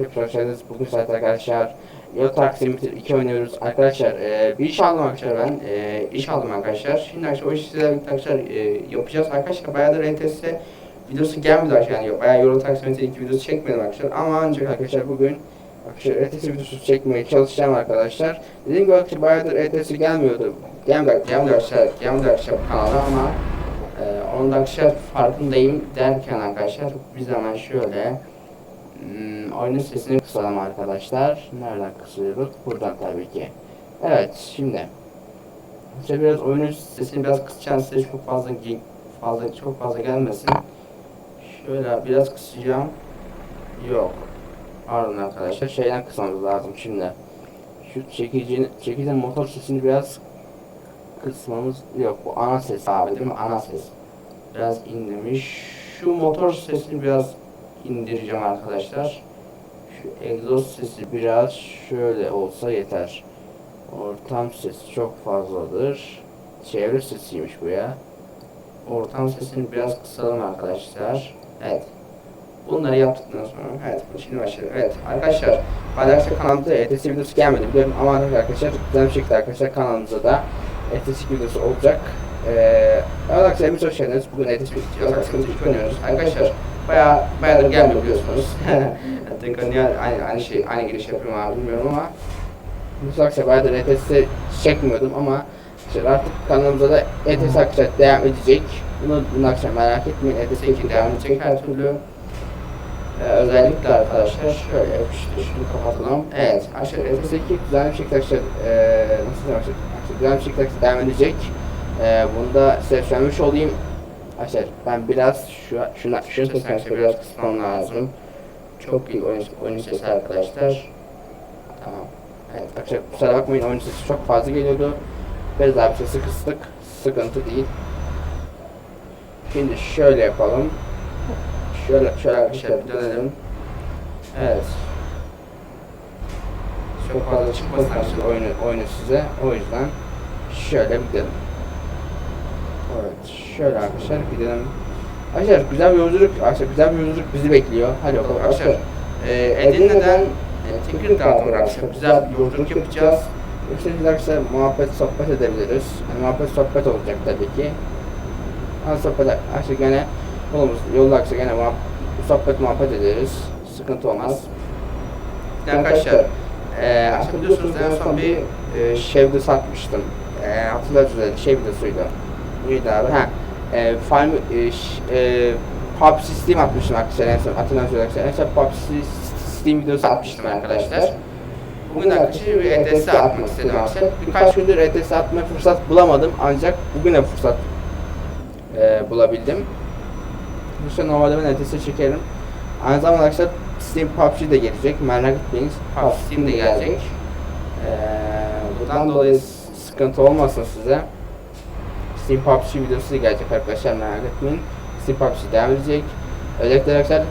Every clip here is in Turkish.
Evet arkadaşlar, hep hoş geldiniz. Bugün saat arkadaşlar Truck Simulator 2 oynuyoruz. Arkadaşlar e, bir iş aldım arkadaşlar ben. E, iş aldım arkadaşlar. Şimdi arkadaşlar o işi birlikte arkadaşlar e, yapacağız. Arkadaşlar bayağıdır NTS videosu gelmedi arkadaşlar. Yani bayağı Euro Truck Simulator 2 videosu çekmedim arkadaşlar. Ama ancak arkadaşlar bugün Arkadaşlar ETS videosu çekmeye çalışacağım arkadaşlar. Dediğim gibi arkadaşlar bayağıdır ETS gelmiyordu. Gelmedi, gelmedi arkadaşlar, gelmedi arkadaşlar kanala ama ee, onun da arkadaşlar farkındayım derken arkadaşlar bir zaman şöyle hmm, oyunun sesini kısalım arkadaşlar. Nereden kısıyoruz? Buradan tabii ki. Evet şimdi işte biraz oyunun sesini biraz kısacağım size çok fazla fazla çok fazla gelmesin. Şöyle biraz kısacağım. Yok. Pardon arkadaşlar şeyden kısmamız lazım şimdi. Şu çekicinin çekicinin motor sesini biraz kısmamız yok. Bu ana ses abi değil mi? Ana ses. Biraz indirmiş. Şu motor sesini biraz indireceğim arkadaşlar. Şu egzoz sesi biraz şöyle olsa yeter. Ortam sesi çok fazladır. Çevre sesiymiş bu ya. Ortam sesini biraz kısalım arkadaşlar. Evet. Bunları yaptıktan sonra evet şimdi başlayalım. Evet arkadaşlar arkadaşlar kanalımıza ETS videosu gelmedi biliyorum ama arkadaşlar güzel bir şekilde arkadaşlar kanalımıza da ETS videosu olacak. Ee, arkadaşlar hepiniz hoş geldiniz. Bugün ETS videosu oynuyoruz. Arkadaşlar bayağı bayağı da gelmiyor biliyorsunuz. Tekrar niye aynı, aynı şey aynı giriş yapıyorum abi bilmiyorum ama bu arkadaşlar bayağı da ETS çekmiyordum ama işte artık kanalımıza da ETS arkadaşlar devam edecek. Bunu, bunu akşam merak etmeyin. ETS 2 devam edecek her türlü. Ee, özellikle arkadaşlar şöyle yapıştır şunu kapatalım. Evet arkadaşlar ETS2 güzel bir şekilde arkadaşlar ee, nasıl Arkadaşlar güzel bir şekilde devam edecek. Ee, bunu da size söylemiş olayım. Arkadaşlar ben biraz şu şuna sesini arkadaşlar biraz kısmam lazım. Çok iyi oyun, oyun sesi arkadaşlar. Tamam. Evet arkadaşlar kusura bakmayın oyun sesi çok fazla geliyordu. Biraz bir sesi kıstık. Sıkıntı değil. Şimdi şöyle yapalım. Şöyle şöyle arkadaşlar dönelim. Evet. Çok fazla çıkmasın oyunu, oyunu size. O yüzden şöyle bir gidelim. Evet şöyle arkadaşlar gidelim. Arkadaşlar güzel bir yolculuk, arkadaşlar güzel bir yolculuk bizi bekliyor. Hadi bakalım arkadaşlar. Ee, Edirne'den e, Tekirdağ'a doğru arkadaşlar güzel bir yolculuk yapacağız. Biz arkadaşlar muhabbet sohbet edebiliriz. Yani muhabbet sohbet olacak tabii ki. Az sohbet arkadaşlar gene yolumuz arkadaşlar gene muhabbet, sohbet muhabbet ederiz. Sıkıntı olmaz. De arkadaşlar e, biliyorsunuz en son bir e, şevde satmıştım. E, hatırlarsınız şey videosuydu. Neydi abi? Ha. E, farm, e, e, pub system atmıştım arkadaşlar en son hatırlarsınız arkadaşlar. En son pub system videosu atmıştım arkadaşlar. Bugün arkadaşlar bir ETS atmak istedim arkadaşlar. Birkaç gündür ETS atmaya fırsat bulamadım ancak bugüne fırsat e, bulabildim. Bu sene normalde ben ETS çekerim. Aynı zamanda arkadaşlar Steam PUBG de gelecek. Merak etmeyin. PUBG Steam de gelecek. Ee, bundan dolayı sıkıntı olmasın size. Steam PUBG videosu da gelecek arkadaşlar merak etmeyin. Steam PUBG devam edecek. Özellikle arkadaşlar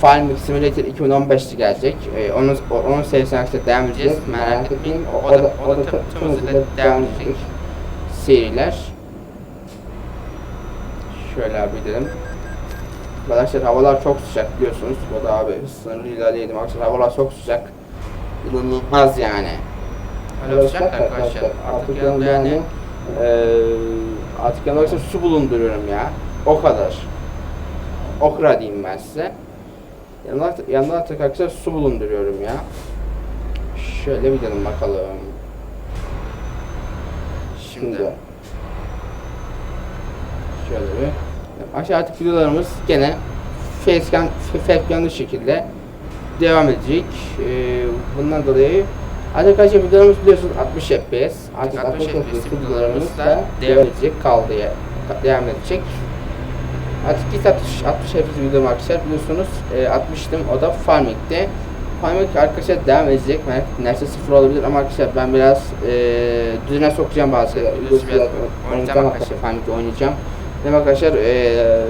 Farming Simulator 2015'te gelecek. Ee, onun, o- onun serisine arkadaşlar devam edeceğiz. Merak etmeyin. O, o da, o da tüm, tüm hızıyla devam edecek seriler. Şöyle abi gidelim. Arkadaşlar havalar çok sıcak biliyorsunuz. Bu da abi sınırlı ilerleyelim. Arkadaşlar havalar çok sıcak. İnanılmaz yani. Öyle sıcak arkadaşlar. Artık yanımda yani eee artık arkadaşlar su bulunduruyorum ya. O kadar. Okra diyeyim ben size. Yanımda artık arkadaşlar su bulunduruyorum ya. Şöyle bir gidelim bakalım. Şimdi şöyle bir Aşağı artık videolarımız gene facecam, facecamlı şekilde devam edecek. Ee, bundan dolayı arkadaşlar videolarımız biliyorsunuz 60 FPS. Artık 60 FPS videolarımız da devam edecek kaldı ya. Devam edecek. Artık ilk 60, 60 FPS videom arkadaşlar biliyorsunuz e, 60'tım o da Farming'de. Farming arkadaşlar devam edecek. Merak neredeyse sıfır olabilir ama arkadaşlar ben biraz e, düzene sokacağım bazı şeyler. Oynayacağım arkadaşlar Farming'de oynayacağım. Demek arkadaşlar eee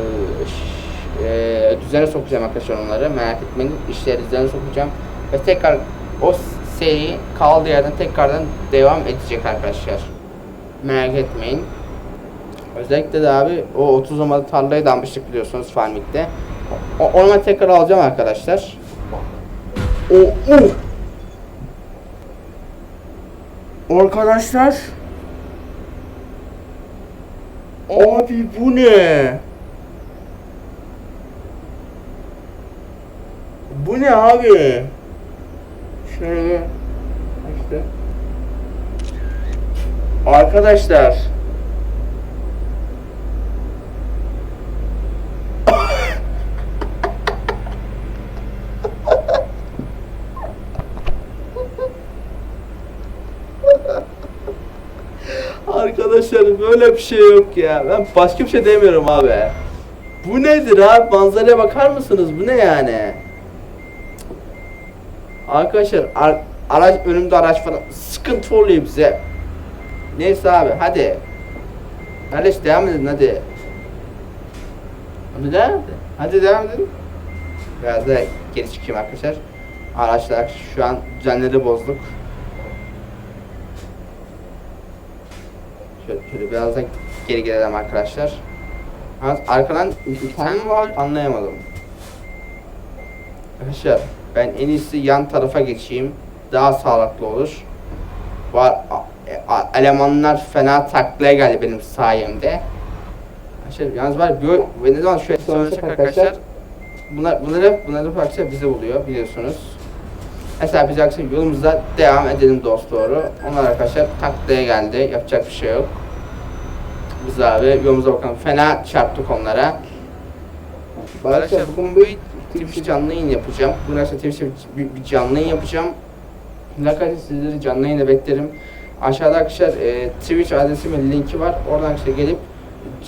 eee düzene sokacağım arkadaşlar onları merak etmeyin işleri düzene sokacağım ve tekrar o seri kaldığı yerden tekrardan devam edecek arkadaşlar merak etmeyin özellikle de abi o 30 numaralı tarlayı da almıştık biliyorsunuz Farming'de o, onu ben tekrar alacağım arkadaşlar O, o. Arkadaşlar. Abi bu ne? Bu ne abi? Şöyle işte. Arkadaşlar. Arkadaşlar böyle bir şey yok ya. Ben başka bir şey demiyorum abi. Bu nedir abi? Manzaraya bakar mısınız? Bu ne yani? Arkadaşlar ar- araç önümde araç falan sıkıntı oluyor bize. Neyse abi hadi. Kardeş devam edin hadi. Hadi devam edin. Hadi devam edin. Biraz da geri çıkayım arkadaşlar. Araçlar şu an düzenleri bozduk. Şöyle, şöyle biraz da geri gelelim arkadaşlar. Arkadan bir tane mi var anlayamadım. Arkadaşlar ben en iyisi yan tarafa geçeyim. Daha sağlıklı olur. Var e, elemanlar fena taklaya geldi benim sayemde. Arkadaşlar yalnız var bir ve ne zaman şöyle söylesek arkadaşlar bunlar bunlar hep bunlar hep arkadaşlar bize oluyor biliyorsunuz. Mesela biz arkadaşlar yolumuza devam edelim dost doğru. Onlar arkadaşlar taklaya geldi. Yapacak bir şey yok. Biz abi yolumuza bakalım. Fena çarptık onlara. Arkadaşlar bugün bir Twitch canlı yayın yapacağım. Bugün arkadaşlar Twitch'te bir, bir canlı yayın yapacağım. Arkadaşlar sizleri canlı yayına beklerim. Aşağıda arkadaşlar e, Twitch adresimin linki var. Oradan arkadaşlar gelip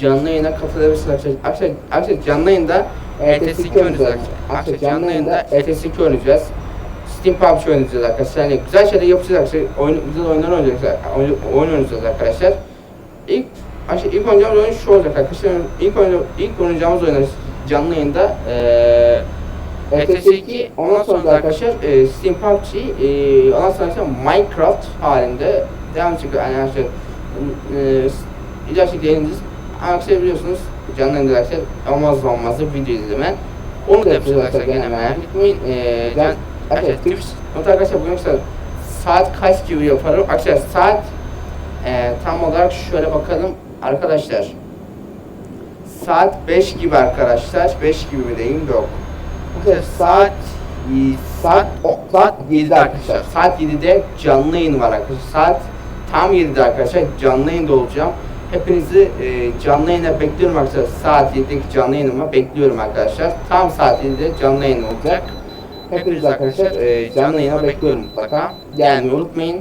canlı yayına katılabilirsiniz arkadaşlar. Arkadaşlar, arkadaşlar canlı yayında ETS 2 oynayacağız arkadaşlar. Canlı yayında ETS 2 oynayacağız. Steam PUBG oynayacağız arkadaşlar. Yani güzel şeyler yapacağız arkadaşlar. Oyun, güzel oyunlar oynayacağız. Oyun, oyun oynayacağız arkadaşlar. İlk Aşağı ilk oynayacağımız oyun şu olacak arkadaşlar. İlk oyun ilk oynayacağımız oyun canlı yayında eee ETS 2 ondan sonra da arkadaşlar eee Steam PUBG eee ondan sonra Minecraft halinde devam edecek yani arkadaşlar eee ileriki yayınlayacağız. Arkadaşlar biliyorsunuz canlı yayında arkadaşlar olmaz olmazı video izleme. Onu da yapacağız arkadaşlar gene merak etmeyin. Eee can, arkadaşlar Twitch not arkadaşlar bugün arkadaşlar saat kaç gibi yaparım? Arkadaşlar saat eee tam olarak şöyle bakalım arkadaşlar. Saat 5 gibi arkadaşlar. 5 gibi mi diyeyim yok. Arkadaşlar saat saat o, saat 7'de arkadaşlar. Saat 7'de canlı yayın var arkadaşlar. Saat tam 7'de arkadaşlar canlı yayında olacağım. Hepinizi e, canlı yayına bekliyorum arkadaşlar. Saat 7'deki canlı yayınıma bekliyorum arkadaşlar. Tam saat 7'de canlı yayın olacak. Hepiniz arkadaşlar e, canlı yayına bekliyorum mutlaka. Gelmeyi unutmayın.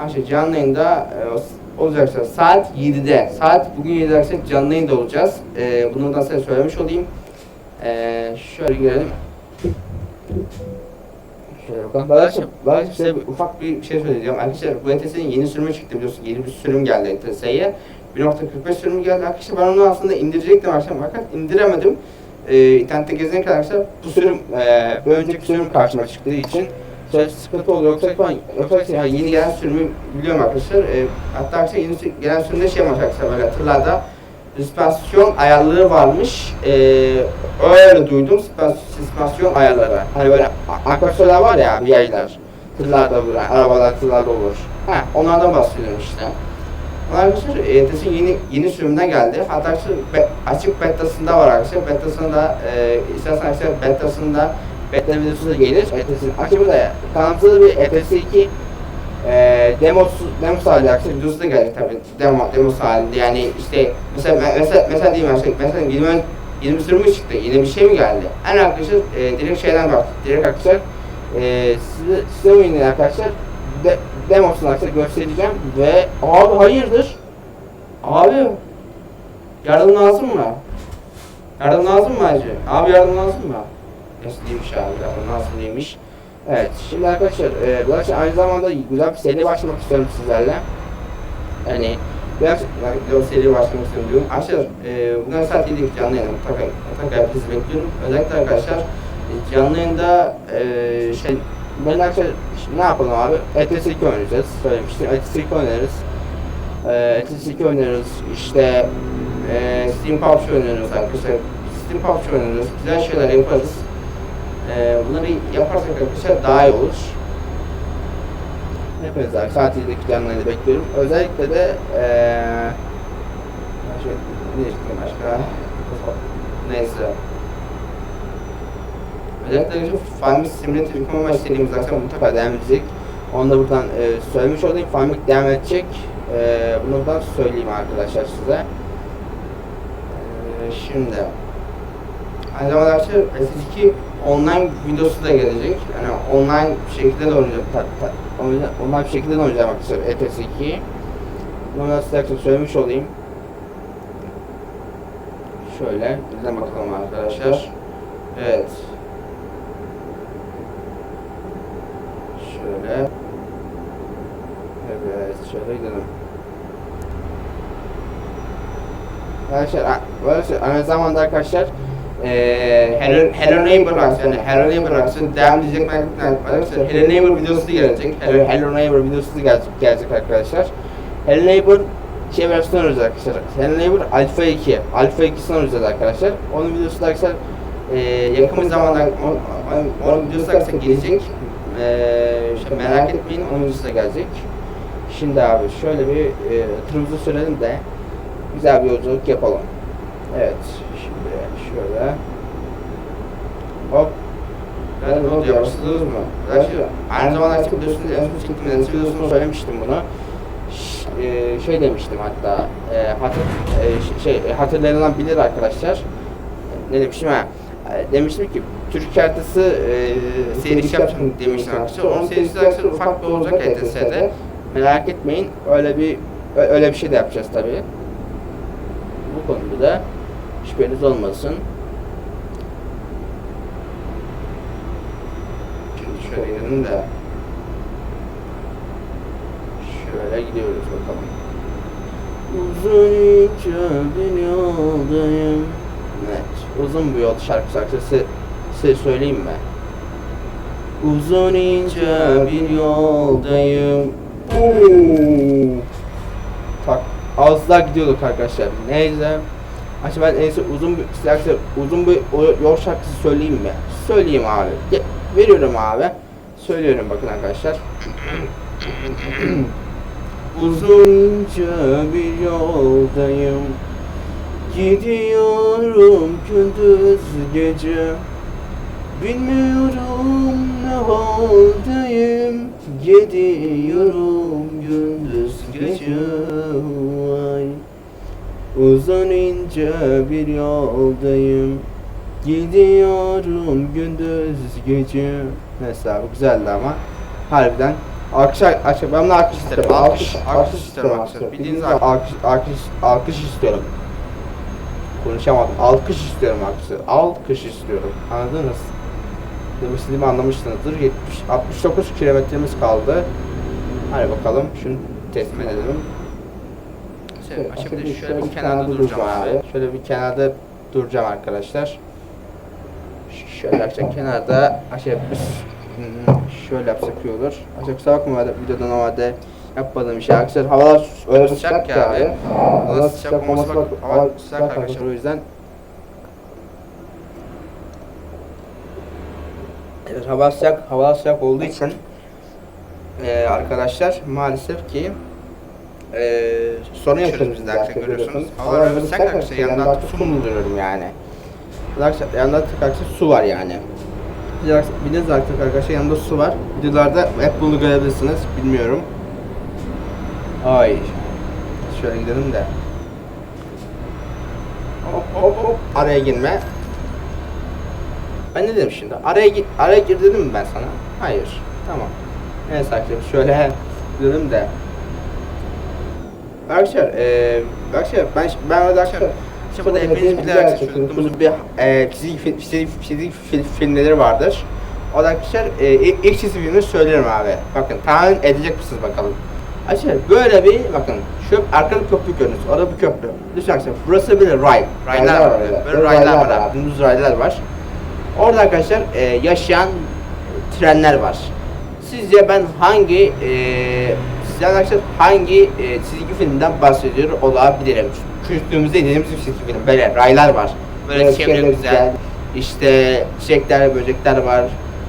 Arkadaşlar canlı yayında e, olacaksa saat 7'de. Saat bugün 7'de arkadaşlar canlı yayında olacağız. E, bunu da size söylemiş olayım. E, şöyle girelim. Şöyle bakalım. Arkadaşlar, ben size ufak bir şey söyleyeceğim. Arkadaşlar bu ETS'nin yeni sürümü çıktı biliyorsun. Yeni bir sürüm geldi ETS'ye. 1.45 sürümü geldi. Arkadaşlar ben onu aslında indirecektim arkadaşlar fakat indiremedim. E, internette gezinirken arkadaşlar bu sürüm, e, önceki sürüm karşıma çıktığı için şöyle sıkıntı oluyor. Yoksa falan, yoksa ya yeni gelen sürümü biliyorum arkadaşlar. E, hatta arkadaşlar yeni gelen sürümde şey var arkadaşlar böyle tırlarda süspansiyon ayarları varmış. E, öyle duydum süspans- süspansiyon ayarları. Hani böyle a- akvasyonlar var ya bir yaylar. Tırlarda böyle arabalar tırlarda olur. Ha, onlardan bahsediyorum işte. Arkadaşlar ETS'in yeni yeni sürümünden geldi. Hatta açık betasında var arkadaşlar. Betasında e, istersen arkadaşlar betasında beta videosu da gelir. ETS'in açık da da bir ETS 2 e, demo demo halinde arkadaşlar videosu da gelecek tabii. Demo demo halinde yani işte mesela mesela mesela diyeyim mesela yeni yeni bir sürüm mü çıktı? Yeni bir şey mi geldi? En arkadaşlar e, direkt şeyden bak. Direkt arkadaşlar e, size, size oyunu arkadaşlar de, demosunu arkadaşlar göstereceğim ve abi hayırdır? Abi yardım lazım mı? Yardım lazım mı acı? Abi yardım lazım mı? Nasıl değilmiş abi lazım değilmiş. Evet şimdi arkadaşlar e, bu akşam aynı zamanda güzel bir seri başlamak istiyorum sizlerle. Yani biraz yani, seri başlamak istiyorum diyorum. Arkadaşlar e, bugün saat 7'lik canlı yayın mutlaka, mutlaka herkesi bekliyorum. Özellikle arkadaşlar e, canlı yayında e, şey ben arkadaşlar ne yapalım abi? ETS 2 oynayacağız. Söylemiştim. ETS 2 oynarız. E, ETS 2 oynarız. İşte e, Steam PUBG oynarız arkadaşlar. Steam PUBG oynarız. Güzel şeyler yaparız. Ee, bunları yaparsak arkadaşlar daha iyi olur. Hepiniz aksi tatildeki canlarını bekliyorum. Özellikle de diyecektim başka? Neyse. Özellikle şu Farming Simulator yükleme serimiz zaten mutlaka devam edecek. Onu da buradan e, söylemiş olayım. Farming devam edecek. E, bunu buradan söyleyeyim arkadaşlar size. E, şimdi aynı zamanda arkadaşlar S2 online videosu da gelecek. Yani online bir şekilde de oynayacağım. Online, bir şekilde de oynayacağım arkadaşlar ETS2'yi. Bunu da size söylemiş olayım. Şöyle, bizden bakalım arkadaşlar. Evet. Şöyle. Evet, şöyle gidelim. Arkadaşlar, a- arkadaşlar aynı zamanda arkadaşlar Hello, Hello Neighbor yani Hello Neighbor Rocks'ın devam edecek arkadaşlar Hello Neighbor videosu da gelecek. Hello, Hello Neighbor videosu da gelecek, gelecek arkadaşlar. Hello Neighbor şey versiyon olacak arkadaşlar. Hello Neighbor Alpha 2. Alpha 2'sini olacak arkadaşlar. Onun videosu da arkadaşlar eee yakın bir zamanda onun, onun, videosu da arkadaşlar gelecek. Eee işte merak etmeyin onun videosu da gelecek. Şimdi abi şöyle bir e, tırımızı sürelim de güzel bir yolculuk yapalım. Evet, şöyle. Hop. Ben ne oldu yapıştırdınız mı? Aynı zamanda artık biliyorsunuz en son çektiğim en son videosunda söylemiştim bunu. Ş- e, şey demiştim hatta, e, hatır, e, şey, e, hatırlanılan bilir arkadaşlar. Ne demiştim ha? E, Demiştim ki Türk haritası e, serisi yapacağım demiştim arkadaşlar. Onun serisi arkadaşlar ufak bir olacak ETS'de. Merak etmeyin öyle bir öyle bir şey de yapacağız tabii. Bu konuda da şüpheniz olmasın. Şimdi şöyle gidelim de şöyle gidiyoruz bakalım. Uzun ince bir yoldayım. Evet, uzun bir yol şarkısı arkadaşlar size söyleyeyim mi? Uzun ince bir yoldayım. Oo. Tak az daha gidiyorduk arkadaşlar. Neyse. Açı ben en uzun bir size uzun bir yol şarkısı söyleyeyim mi? Söyleyeyim abi. Veriyorum abi. Söylüyorum bakın arkadaşlar. Uzunca bir yoldayım Gidiyorum gündüz gece Bilmiyorum ne haldeyim Gidiyorum gündüz gece Vay Uzun ince bir yoldayım Gidiyorum gündüz gece Neyse abi güzeldi ama Harbiden Alkış, alkış, ben bunu alkış isterim. Alkış, alkış istiyorum arkadaşlar. Bildiğiniz alkış, alkış, alkış istiyorum. Konuşamadım. Alkış istiyorum arkadaşlar. Alkış istiyorum. Anladınız? Demek istediğimi anlamışsınızdır. 70, 69 kilometremiz kaldı. Hadi bakalım. Şunu teslim edelim. Şöyle, şimdi şöyle bir kenarda duracağım abi. Şöyle bir kenarda duracağım arkadaşlar. Şöyle arkadaşlar kenarda aşağı şöyle yapsak iyi olur. Aşağı kusura bakma videoda normalde yapmadığım bir şey. Arkadaşlar havalar öyle sıcak ki abi. Havalar sıcak olması bak hava sıcak arkadaşlar o yüzden. Evet hava sıcak, hava sıcak olduğu için eee arkadaşlar maalesef ki eee sorun yaşıyoruz biz de arkadaşlar görüyorsunuz. Sıcak arkadaşlar yanında artık su bulduruyorum yani. Arkadaşlar yanında artık arkadaşlar su var yani. Bildiğiniz artık arkadaşlar yanında su var. Videolarda hep bunu görebilirsiniz. Bilmiyorum. Ay. Şöyle gidelim de. Hop hop hop. Araya girme. Ben ne dedim şimdi? Araya gir, araya gir dedim mi ben sana? Hayır. Tamam. Neyse arkadaşlar şöyle dedim de. Arkadaşlar, eee arkadaşlar ben ben arkadaşlar burada hepiniz bilir arkadaşlar bir eee çizgi film çizgi, çizgi fil- filmleri vardır. O da arkadaşlar eee ilk çizgi filmini söylerim abi. Bakın tahmin edecek misiniz bakalım. Arkadaşlar böyle bir bakın şu arkada köprü görüyorsunuz. Orada bir köprü. Lütfen arkadaşlar burası bir ray. Raylar var. Böyle raylar var abi. Dümdüz raylar var. Orada arkadaşlar e, yaşayan trenler var. Sizce ben hangi e, sizce arkadaşlar hangi e, çizgi filmden bahsediyor olabilirim? Küçüklüğümüzde izlediğimiz bir çizgi film. Böyle raylar var. Böyle çevre güzel. İşte çiçekler, böcekler var.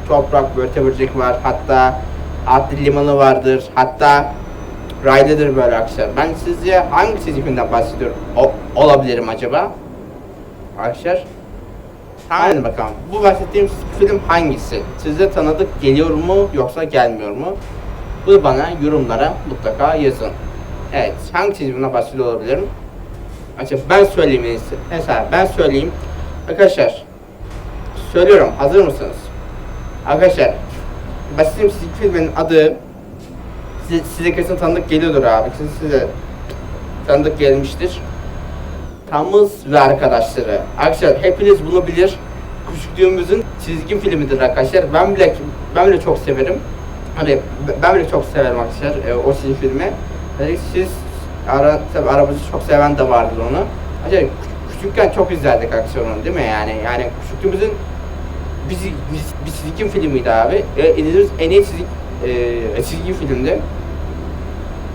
Toprak, börte böcek var. Hatta atlı limanı vardır. Hatta raylıdır böyle arkadaşlar. Ben sizce hangi çizgi filmden bahsediyorum? O, olabilirim acaba? Arkadaşlar Hadi bakalım. Bu bahsettiğim film hangisi? Size tanıdık geliyor mu yoksa gelmiyor mu? Bunu bana yorumlara mutlaka yazın. Evet, hangi filmden bahsediyor olabilirim? Acaba ben söyleyeyim en iyisi. Mesela ben söyleyeyim. Arkadaşlar, söylüyorum. Hazır mısınız? Arkadaşlar, bahsettiğim çizgi filmin adı size, size kesin tanıdık geliyordur abi. Size, size tanıdık gelmiştir. Tamız ve arkadaşları. Arkadaşlar hepiniz bunu bilir. Küçüklüğümüzün çizgi filmidir arkadaşlar. Ben bile ben bile çok severim. Hani ben bile çok severim arkadaşlar e, o çizgi filmi. Hani siz ara, tabi aramızda çok seven de vardır onu. Arkadaşlar küç- küçükken çok izlerdik onu değil mi yani? Yani küçüklüğümüzün bir, bir, bir çizgi filmiydi abi. E, izlediğimiz en iyi çizgi, e, çizgi filmdi.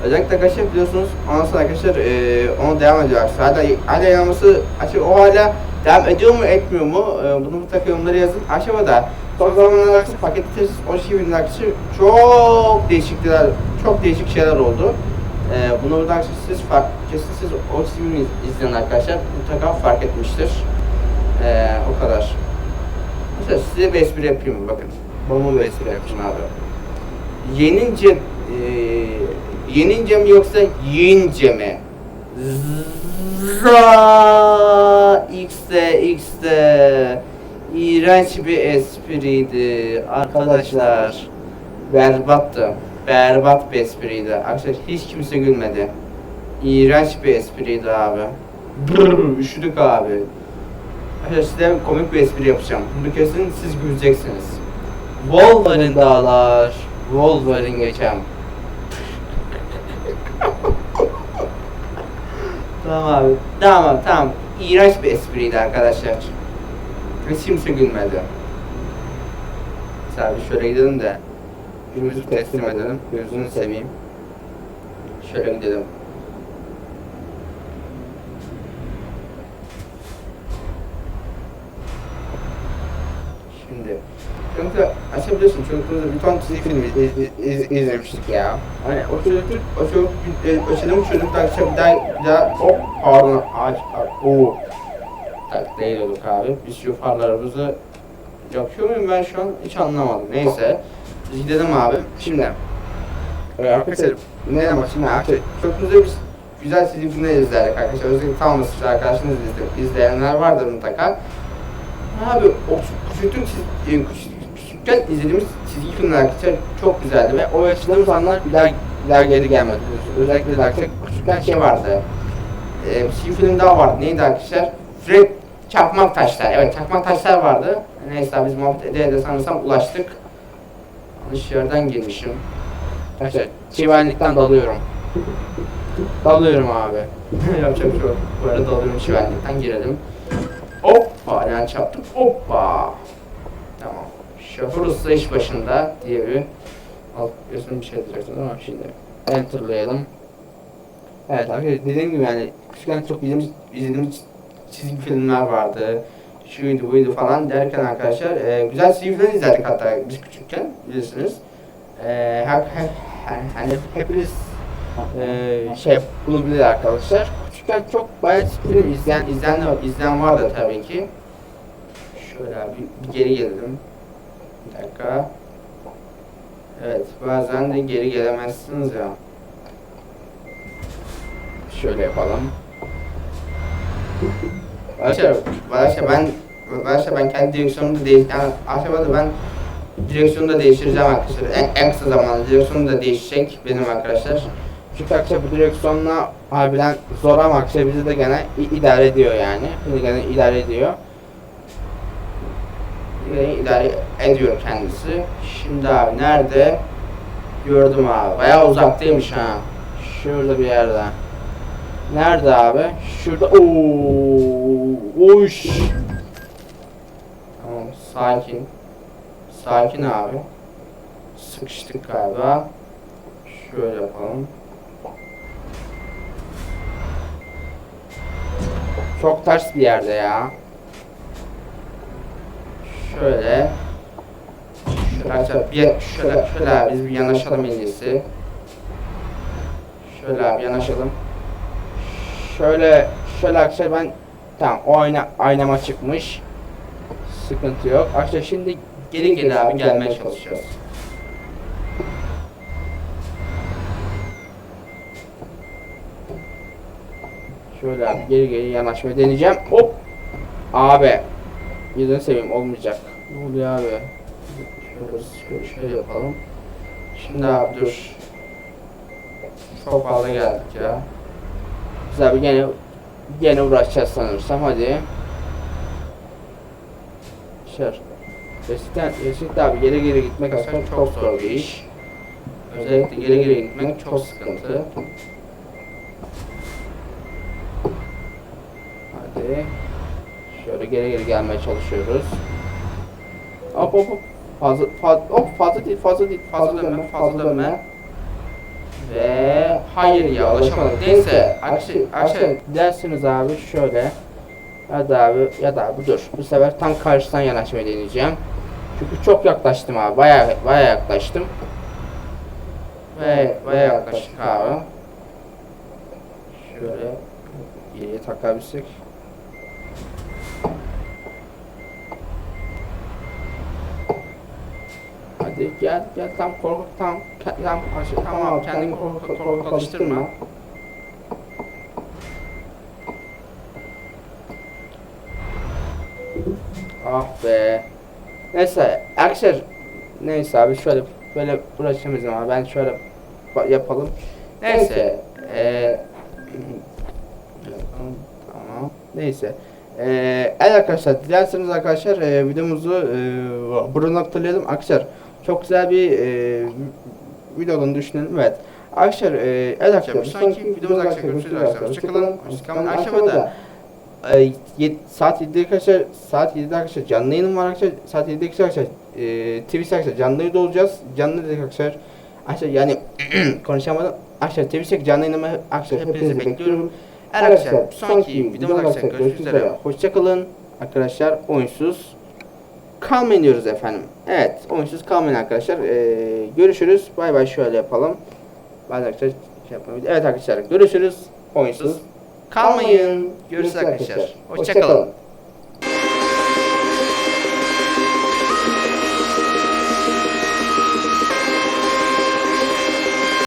Özellikle arkadaşlar biliyorsunuz ondan sonra arkadaşlar e, ona devam ediyor arkadaşlar. Hala, hala yayınlaması açık o hala devam ediyor mu etmiyor mu? E, bunu mutlaka yorumlara yazın. Aşamada son zamanlarda arkadaşlar paketli o şivenin arkadaşlar çok değişiklikler, çok değişik şeyler oldu. E, bunu burada arkadaşlar siz fark, kesin siz o filmi izleyen arkadaşlar mutlaka fark etmiştir. E, o kadar. Mesela size bir espri yapayım? Bakın. Babama bir espri yapayım abi. Yenince e, yenince mi yoksa yiyince mi? Za X'de İğrenç bir espriydi arkadaşlar. Berbattı. Berbat bir espriydi. Arkadaşlar hiç kimse gülmedi. İğrenç bir espriydi abi. Brrr, üşüdük abi. Arkadaşlar size komik bir espri yapacağım. Bunu kesin siz güleceksiniz. Wolverine dağlar, Wolverine geçem. tamam abi. Tamam tamam. İğrenç bir espriydi arkadaşlar. Hiç kimse gülmedi. Mesela bir şöyle gidelim de Gözümüzü teslim edelim. Gözünü seveyim. Şöyle gidelim. Şimdi Çünkü açabiliyorsun çocukluğumuzda bir ton çizgi film iz, iz, iz- izlemiştik ya. Hani o çocukluk, o çocuk, e, o çocuk çocuklar işte bir daha, bir daha hop pardon ağaç, o tak değiyorduk abi. Biz şu farlarımızı yapıyor muyum ben şu an hiç anlamadım. Neyse. Biz gidelim abi. Şimdi. Ee, arkadaşlar ne demek şimdi arkadaşlar biz güzel çizgi filmler izlerdik arkadaşlar. Özellikle tamamısız arkadaşınız izle- izleyenler vardır mutlaka. Abi o küçüktüm çiz, e, küçük- küçükken izlediğimiz çizgi filmler arkadaşlar çok güzeldi ve o yaşadığımız anlar bir daha, bir daha geri gelmedi. Özellikle arkadaşlar küçükken şey vardı. E, bir çizgi film daha vardı. Neydi arkadaşlar? Fred Çakmak Taşlar. Evet Çakmak Taşlar vardı. Neyse biz muhabbet ede ede sanırsam ulaştık. Yanlış yerden girmişim. Arkadaşlar çimenlikten dalıyorum. Dalıyorum abi. Yapacak bir şey yok. Bu arada dalıyorum çimenlikten girelim. Hoppa yani çarptık hoppa. Tamam. Şoför usta iş başında diye bir alt gözüm bir şey diyecektim ama şimdi enterlayalım. Evet arkadaşlar dediğim gibi yani küçükken çok izlediğimiz, izlediğimiz çizgi filmler vardı. Şuydu buydu falan derken arkadaşlar e, güzel çizgi film izlerdik hatta biz küçükken bilirsiniz. E, her, her, hani hepiniz e, şey bunu bilir arkadaşlar. Küçükken çok bayağı çizgi film izleyen, izleyen, izleyen vardı tabii ki. Şöyle abi bir geri gelelim. Bir dakika. Evet bazen de geri gelemezsiniz ya. Şöyle yapalım. Arkadaşlar, arkadaşlar ben arkadaşlar ben kendi direksiyonumu değiş yani aşamada ben direksiyonu da değiştireceğim arkadaşlar. En, en kısa zamanda direksiyonu da değişecek benim arkadaşlar. Çünkü arkadaşlar bu direksiyonla harbiden zor ama arkadaşlar bizi de gene idare ediyor yani. Bizi gene idare ediyor. Gene idare ediyor kendisi. Şimdi abi nerede? Gördüm abi. Bayağı uzaktaymış ha. Şurada bir yerde. Nerede abi? Şurada. Oo, oş. Tamam, sakin. Sakin abi. Sıkıştık galiba. Şöyle yapalım. Çok ters bir yerde ya. Şöyle. Şöyle bir şöyle şöyle biz bir yanaşalım en iyisi. Şöyle abi yanaşalım. Şöyle şöyle arkadaşlar ben tamam o ayna aynama çıkmış. Sıkıntı yok. Arkadaşlar şimdi geri geri abi gelmeye çalışacağız. Şöyle abi geri geri yanaşmayı deneyeceğim. Hop. Abi. Yüzünü seveyim olmayacak. Ne oluyor abi? Şöyle, şöyle, yapalım. Şimdi abi dur. Çok fazla geldik ya. Biz abi gene gene uğraşacağız sanırsam hadi. Şer. Eskiden, eskiden abi geri geri gitmek aslında çok zor bir iş. Özellikle geri geri gitmek çok sıkıntı. Hadi. Şöyle geri geri gelmeye çalışıyoruz. Hop hop hop. Fazla, fazla, hop fazla değil, fazla değil, fazla dönme, fazla dönme. Ve hayır ya ulaşamadık. Neyse, arkadaşlar dersiniz abi şöyle. Ya da abi, ya da abi dur. Bu sefer tam karşıdan yanaşmayı deneyeceğim. Çünkü çok yaklaştım abi, bayağı bayağı yaklaştım. Ve bayağı yaklaştık abi. Şöyle geriye takabilsek. Hadi gel gel tam korkut tam ke- tam aşı tamam kendini korkut korkut alıştırma. Ah be. Neyse arkadaşlar neyse abi şöyle böyle uğraşamayız ama ben şöyle yapalım. Neyse eee tamam neyse. Eee evet arkadaşlar dilerseniz arkadaşlar eee, videomuzu eee burada noktalayalım. Arkadaşlar çok güzel bir eee video olduğunu düşünüyorum. Evet. Arkadaşlar evet arkadaşlar bir sonraki videomuzda arkadaşlar görüşürüz arkadaşlar. Hoşçakalın. Hoşçakalın. Akşama da. E, yed- saat 7'de arkadaşlar saat 7'de arkadaşlar canlı yayınım var arkadaşlar. Saat 7'de arkadaşlar e, Twitch arkadaşlar canlı yayında olacağız. Canlı dedik arkadaşlar arkadaşlar yani konuşamadım. Arkadaşlar Twitch'teki canlı yayınıma arkadaşlar hepinizi bekliyorum. Evet arkadaşlar bir sonraki videomda arkadaşlar görüşmek üzere. hoşçakalın arkadaşlar oyunsuz kalmayın diyoruz efendim. Evet oyunsuz kalmayın arkadaşlar. E, görüşürüz. Bay bay şöyle yapalım. Ben arkadaşlar şey yapmayı evet arkadaşlar görüşürüz. Oyunsuz kalmayın. Görüşürüz arkadaşlar. Hoşçakalın.